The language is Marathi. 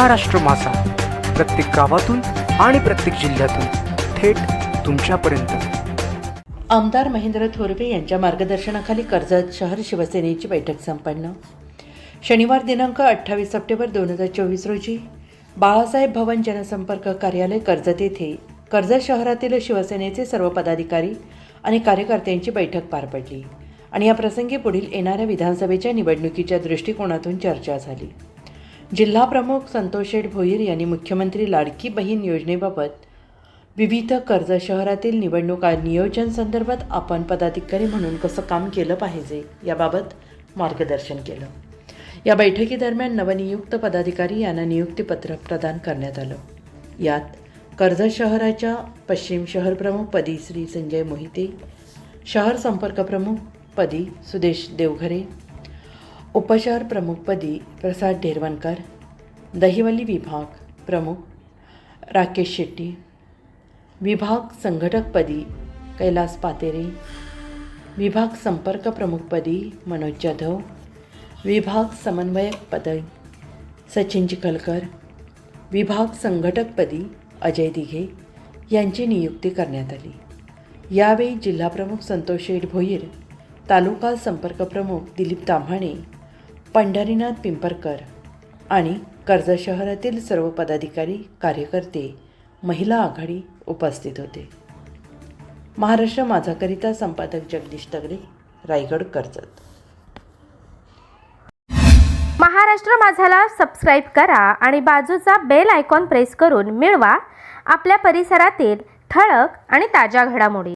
महाराष्ट्र मासा. प्रत्येक गावातून आणि प्रत्येक जिल्ह्यातून थेट तुमच्यापर्यंत. आमदार महेंद्र थोरवे यांच्या मार्गदर्शनाखाली कर्जत शहर शिवसेनेची बैठक संपन्न. शनिवार दिनांक अठ्ठावीस सप्टेंबर दोन हजार चोवीस रोजी बाळासाहेब भवन जनसंपर्क कार्यालय कर्जत येथे कर्जत शहरातील शिवसेनेचे सर्व पदाधिकारी आणि कार्यकर्त्यांची बैठक पार पडली आणि या प्रसंगी पुढील येणाऱ्या विधानसभेच्या निवडणुकीच्या दृष्टिकोनातून चर्चा झाली. जिल्हा प्रमुख संतोष शेठ भोईर यांनी मुख्यमंत्री लाडकी बहीण योजनेबाबत विविध कर्ज शहरातील निवडणुका नियोजन संदर्भात आपण पदाधिकारी म्हणून कसं काम केलं पाहिजे याबाबत मार्गदर्शन केलं. या बैठकीदरम्यान नवनियुक्त पदाधिकारी यांना नियुक्तीपत्र प्रदान करण्यात आलं. यात कर्जत शहराच्या पश्चिम शहर प्रमुखपदी श्री संजय मोहिते शहर संपर्क प्रमुख पदी सुदेश देवघरे उपचार प्रमुखपदी प्रसाद ढेरवणकर दहिवली विभाग प्रमुख राकेश शेट्टी विभाग संघटकपदी कैलास पातेरे विभाग संपर्क प्रमुखपदी मनोज जाधव विभाग समन्वयक पदी सचिन चिखलकर विभाग संघटकपदी अजय दिघे यांची नियुक्ती करण्यात आली. यावेळी जिल्हाप्रमुख संतोष शेठ भोईर तालुका संपर्क प्रमुख दिलीप ताम्हाणे पंढरीनाथ पिंपरकर आणि कर्जत शहरातील सर्व पदाधिकारी कार्यकर्ते महिला आघाडी उपस्थित होते. महाराष्ट्र माझाकरिता संपादक जगदीश तगडे रायगड कर्जत. महाराष्ट्र माझाला सबस्क्राईब करा आणि बाजूचा बेल आयकॉन प्रेस करून मिळवा. आपल्या परिसरातील ठळक आणि ताज्या घडामोडी.